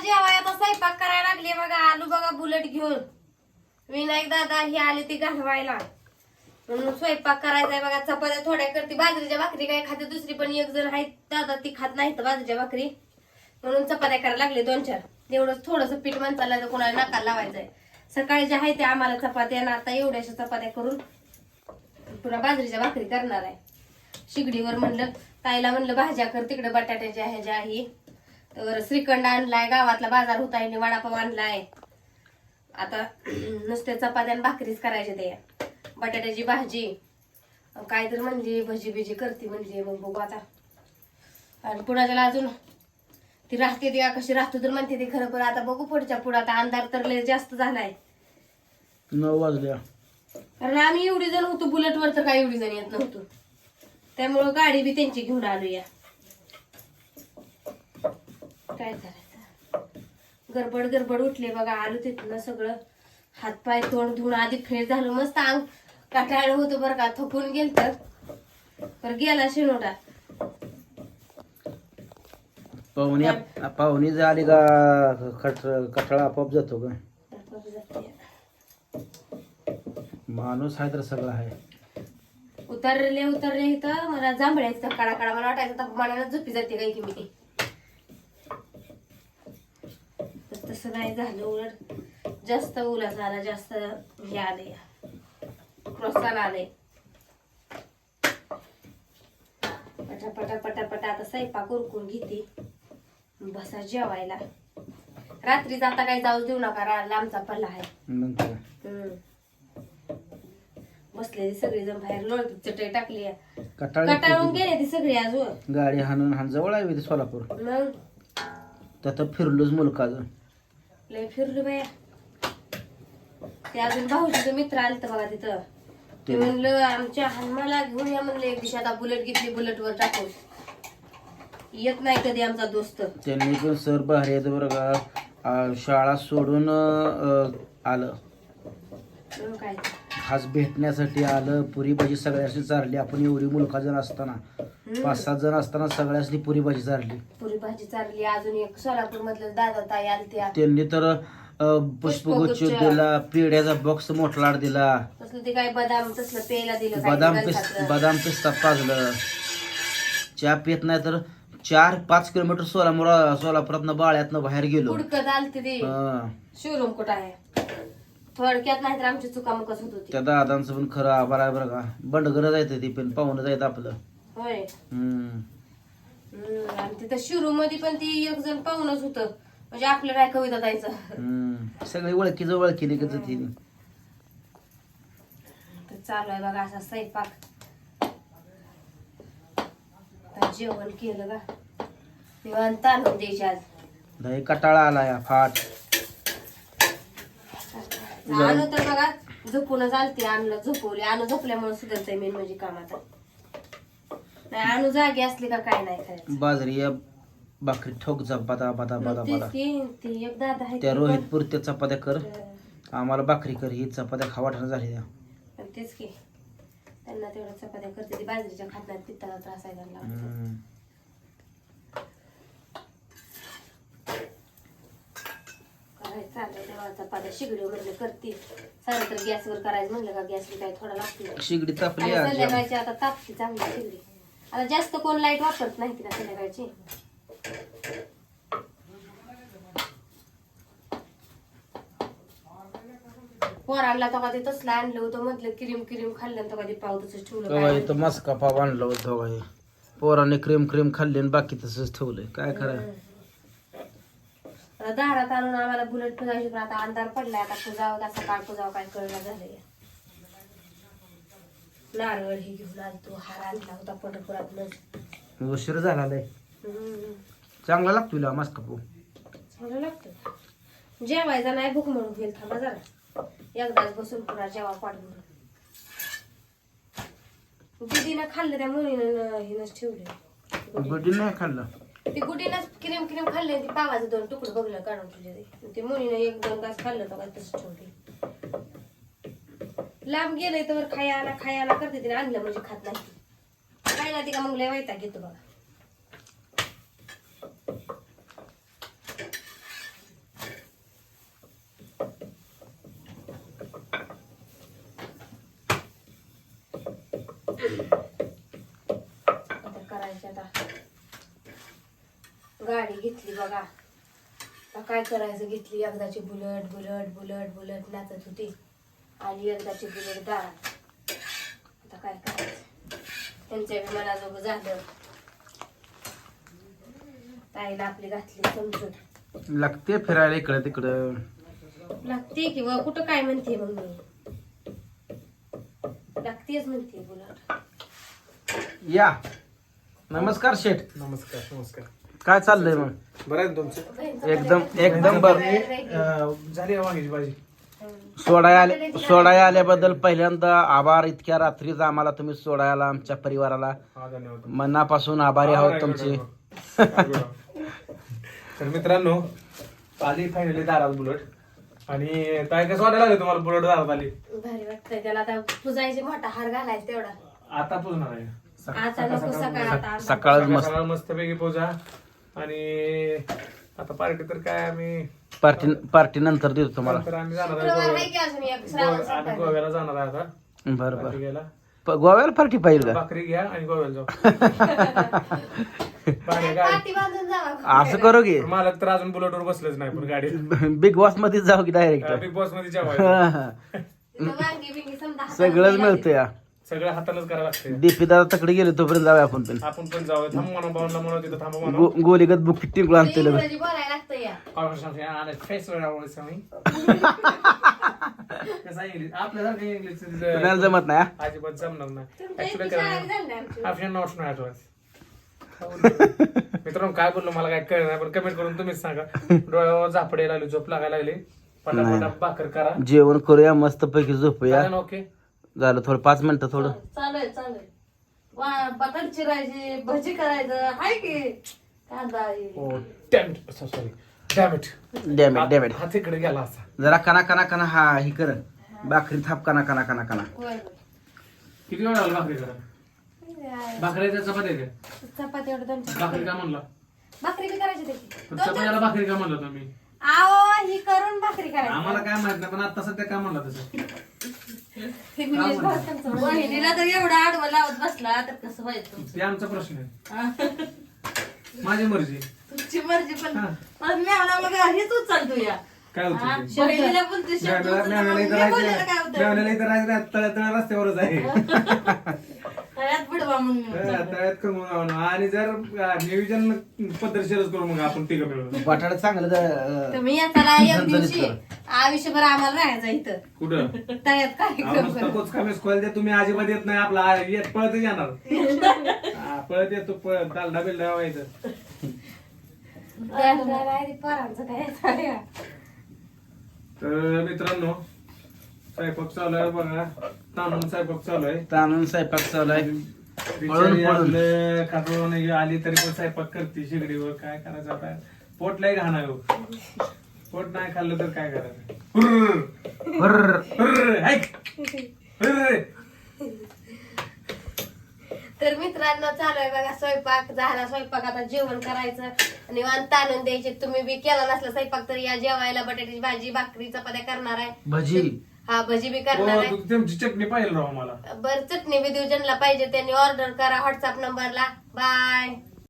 जेवाय आता स्वयंपाक करायला लागले बघा. आलू बघा बुलेट घेऊन. विनायक दादा ही आली ती घालवायला. म्हणून स्वयंपाक करायचा आहे बघा. चपात्या थोड्या करते. बाजरीच्या भाकरी काय खाते? दुसरी पण एक जण आहे दादा ती खात नाही तर बाजरीच्या भाकरी. म्हणून चपात्या करायला लागले दोन चार. एवढंच थोडंसं पीठ माणसाला तर कोणाला नाकाला लावायचंय. सकाळी जे आहे ते आम्हाला चपात्या आता एवढ्याशा चपात्या करून पुन्हा बाजरीच्या भाकरी करणार आहे. शिगडीवर म्हणलं ताईला म्हणलं भाज्या कर. तिकडे बटाट्याच्या ह्याच्या आहे तर श्रीखंड आणलाय गावातला बाजार होता आहे वडापाव आणलाय. आता नुसत्या चपात्या आणि भाकरीच करायच्या त्या बटाट्याची भाजी. काय तर म्हणली भजी बिजी करते म्हणली मग बघू आता. आणि पुण्याला अजून ती राहते ती कशी राहतो तर म्हणते ती खरं पण आता बघू पुढच्या पुढं. आता अंधार तर लय जास्त झालाय. नऊ वाजल्या. कारण आम्ही एवढी जण होतो बुलेटवर तर काय एवढी जण येत नव्हतो. त्यामुळं गाडी बी त्यांची घेऊन आलो या काय करायचं? गडबड गडबड उठले बघा आलो तिथनं सगळं. हातपाय तोंड धुवून आधी फ्रेश झालं मस्त अंग काटाळ होतं बरं का थकून गेल तर पर गेला शिनोटा. पाहुणी पाहुणी झाली का कठाळा आपोआप जातो का? माणूस आहे तर सगळं आहे. उतरले उतरले इथं मला जांभळ्याचं काळा काळा मला वाटायचं तर मला झोपी जाते काय की मी तर तसं नाही झालं उलट. जास्त उलास आला जास्त हे आले. प्रोत्साहन आले. पटा पटा पटा पटा आता स्वयंपाक उरकून घेते. बसा जेवायला. रात्री जाता काही जाऊ देऊ नका रा- लांबचा पल्ला आहे. बसलेली सगळी जण बाहेर लोळकी चटई टाकली कटाळून गेले? ती सगळी अजून. गाडी हाणून हाण जवळ आहे सोलापूर. मग? त्यात फिरलोच मुलकाचं. लय फिरलो बाया. ते अजून भाऊजीचं मित्र आलत बघा तिथं. ते म्हणलं आमच्या हनुमाला घेऊन या म्हणलं एक दिवशी आता बुलेट घेतली बुलेटवर टाकून. येत नाही कधी आमचा दोस्त. त्यांनी पण सर भारी आहेत बरं का शाळा सोडून अ, आलं. मग काय. खास भेटण्यासाठी आलं पुरी भाजी सगळ्याशी चारली आपण एवढी मुलका जण असताना पाच सात जण असताना सगळ्यासनी पुरी भाजी चारली पुरी भाजी चालली अजून एक सोलापूर मधलं दादा ताई आलत्या त्यांनी तर पुष्पगुच्छ. दिला पेढ्याचा बॉक्स मोठा दिला. तसलं ते काय बदाम तसलं प्यायला दिलं काय बदाम पिस पिस्ता पाजलं. चहा पित नाही तर चार पाच किलोमीटर सोलापूर सोलापुरातनं बाळ्यातनं बाहेर गेलो. आलती ती. हा. शोरूम कुठं आहे? थोडक्यात नाही तर आमची चुकामुकच होत होती? त्या दादांचं पण खरं आभार आहे बरं का. बंडगर जायचं ते पण पाहुणं जायचं आपलं. होय. हम्म. हम्म, आणि तिथं शिरू मध्ये पण ती एक जण पाहूनच होत. म्हणजे आपलं काय कविता जायचं हम्म. सगळी ओळखीचं ओळखी निघत तर चालू आहे बघा असा स्वयंपाक. जेवण केलं का निवांत आणून द्यायचे आज. कटाळा आला या फाट. आणू तर बघा झोपूनच आलती आणलं झोपवली. आणू झोपल्यामुळे सुधारतंय मेन म्हणजे काम आता नाही आणू जागी असली का काय नाही करायचं. बाजरी या भाकरी ठोक जा बदा बदा बदा मग तेच बदा. की ती एक दादा आहे त्या रोहित पुरत्या चपात्या कर. आम्हाला भाकरी कर ही चपात्या खावाठण झाली त्या. पण तेच की. त्यांना तेवढ्या चपात्या करते ती बाजरीच्या खात नाहीत पित्ताला त्रास आहे त्यांना. हम्म. काय चाललंय. तेव्हा चपात्या शिगडी म्हणलं करते. सारं तर गॅसवर करायचं म्हणलं का गॅसवर काय थोडा लागते. शिगडी तापली आणि आज. संध्याकाळची आता तापती चांगली शिगडी. आता जास्त कोण लाइट वापरत नाही तिला संध्याकाळची. पोरांना तो कधी तसलं आणलं होतं म्हटलं क्रीम क्रीम खाल्लं तर कधी पाव तसंच ठेवलं तेव्हा काय इथं मस्का पाव आणला होता तेव्हा हे. पोराने क्रीम क्रीम खाल्ली आणि बाकी तसंच ठेवलंय. काय आता दारात आणून आम्हाला बुलेट पुजायची पण आता अंधार पडलाय. आता पुजावं का सकाळ पुजावं काय कळलं झालंय. नारळ हे घेऊन आलतो हार आणला होता पंढरपुरात उशीर झाला लय. चांगला लागतो तुला पाव चांगलं लागतं. जेवायचा नाही भूक म्हणून गेल थांबा जरा. एकदाच बसून पुन्हा जेवा पाठ म्हणून. दिदीनं खाल्लं त्या मुलीनं हिनच ठेवले. नाही खाल्लं. ती गुडीनंच क्रीम क्रीम खाल्ले ती पावाचं दोन तुकडं बघलं काढून तुझ्या ते. मुलीनं एक दोन तास खाल्लं तर काय तसं ठेवते. लांब गेलंय तर खायला खायला करते तिने आणलं म्हणजे खात नाही. खायला ती का मग लय वैता घेतो बघा. Thank you. गाडी घेतली बघा. आता काय करायचं? घेतली एकदाची बुलट बुलट बुलट बुलट नाचत होती. आली एकदाची बुलट दारात आता काय करायचं? त्यांच्या बी मनाजोगं झालं. ताईला आपली घातली समजून. लागते फिरायला इकडं तिकडं. लागते किंवा कुठं काय म्हणते मग मी लागतेच म्हणते बुलट. या. नमस्कार शेठ. नमस्कार नमस्कार. काय चाललंय मग? बरं आहे ना तुमचं? एकदम एकदम बर. अं, झाली आहे वांग्याची भाजी? सोडाय आले सोडाय आल्याबद्दल पहिल्यांदा आभार. इतक्या रात्रीच आम्हाला तुम्ही सोडायला आमच्या परिवाराला. हा धन्यवाद. मनापासून आभारी आहोत तुमचे. तर मित्रांनो आली फायनली दारात बुलट. आणि काय कसं वाटायला लागलं तुम्हाला बुलट दारात आली? भारी वाटतंय. त्याला आता पुजायचे मोठा हार घालायचा तेवढा. आता पुजणार आहे. आता नको सकाळ आता सकाळच मस्त. सकाळ मस्तपैकी पोजा. आणि आता पार्टी तर काय आम्ही पार्टी पार्टी नंतर देतो तुम्हाला. नंतर आम्ही जाणार आहे शुक्रवार आहे गोव्याला. की अजून एक? श्रावण गोव्या- आम्ही संपायला. गोव्याला जाणार आहे आता. बरं पार्टी बरं घ्यायला. प- गोव्याला पार्टी पाहिजे का? भाकरी घ्या आणि गोव्याला जाऊ. पाणी गाडी. पाती बांधून जावा. असं करू की? मला तर अजून बुलेटवर बसलंच नाही पण गाडी बिग बॉसमध्ये जाऊ की डायरेक्ट बिग बॉसमध्ये जेवायचं. तिथं वांगी बिंगी समजा हातात सगळंच मिळतं या. सगळं हातानच करायला लागते डीपी दादा तकडे गेले तोपर्यंत जाऊया आपण पण. आपण पण जाऊ थांब म्हणा भावना म्हणा तिथं थांबा म्हणा. गो- गोलीगत बुक टिंकून आहे. आणते लगेच. इंग्रजी बोलायला लागतं या. कसं इंग्लिश आपल्यासारखं इंग्लिश कुणाला जमत नाही हा? अजिबात जमणार नाही. तुमच्या ऍक्च्युली इतकी शाळा झाली आमची. नाही आठवत मित्रांनो काय बोललो मला काय कळलं नाही पण कमेंट करून तुम्हीच सांगा. डोळ्यावर झापडे लागली झोप लागायला लागली. पटापटा भाकर करा. जेवण करूया मस्त पैकी झोपूया. चालेल ना, ओके. झालं थोडं पाच मिनिटं थोडं. चालू आहे चालू आहे वा बटाट चिरायची भजी करायचं हाय की? कांदा हे. Damn it sorry damn it damn it damn it हात इकडे गेला असा. जरा कना कना कना हा ही कर. भाकरी थाप कना कना कना कना होय. किती वेळ लागला भाकरी करा भाकरीच्या चपाती आहे का? चपाती एवढं दोन भाकरी का म्हणला? भाकरी बी करायची त्याची. पण चपातीला भाकरी का म्हणला तुम्ही? आओ ही करून भाकरी करायची. आम्हाला काय माहीत नाही पण आता सध्या काय म्हणला तसं. वहिनीला तर एवढा आडवा लावत बसला तर कसं व्हायचं? ते आमचा प्रश्न आहे? माझी मर्जी तुमची मर्जी पण हा. पण मेवणा मग हेच उचलतो या काय हा? होतं ते? वहिनीला बोलते शब्द उचलला, मग मी बोलायला काय होतं इथं राहायचं तळ तळ रस्त्यावरच आहे तळ्यात आणू. जर नियोजन पद्धतशीरच करू मग आपण तिघं मिळून. बटाटा चांगलं तुम्ही एक झणझणीत दिवशी आयुष्यभर आम्हाला राहायचं इथं. कुठं? तळ्यात काय अहो, नुसतं कोचका मिस कॉल द्या तुम्ही अजिबात येत नाही आपला आ- येत पळत येणार. हा, पळत येतो पळत दालडा बिलडा व्हायचं. पोरांचं काय चालू तर मित्रांनो स्वयंपाक चालू आहे बघा. तांदूळ स्वयंपाक चालू आहे. ताणून स्वयंपाक चालू आहे. पळून आपलं आली तरी पण स्वयंपाक करते शिगडीवर. काय करायचं आता? पोट लय घाण आहे हो. पोट नाही खाल्लं तर काय करायचं? हुर्र, हुर्र. हुर्र, ऐक. हुर्र. तर मित्रांनो चालू आहे बघा स्वयंपाक. झाला स्वयंपाक. आता जेवण करायचं. आणि वांत आणून द्यायचे. तुम्ही बी केला नसला स्वयंपाक तर या जेवायला बटाट्याची भाजी भाकरी चपात्या करणार आहे. भजी. हा भजी बी करणार हो, आहे. तुमची चटणी पाहिजे राव मला. बर चटणी बी देऊ ज्यांना पाहिजे त्यांनी ऑर्डर करा व्हॉट्सअप नंबरला बाय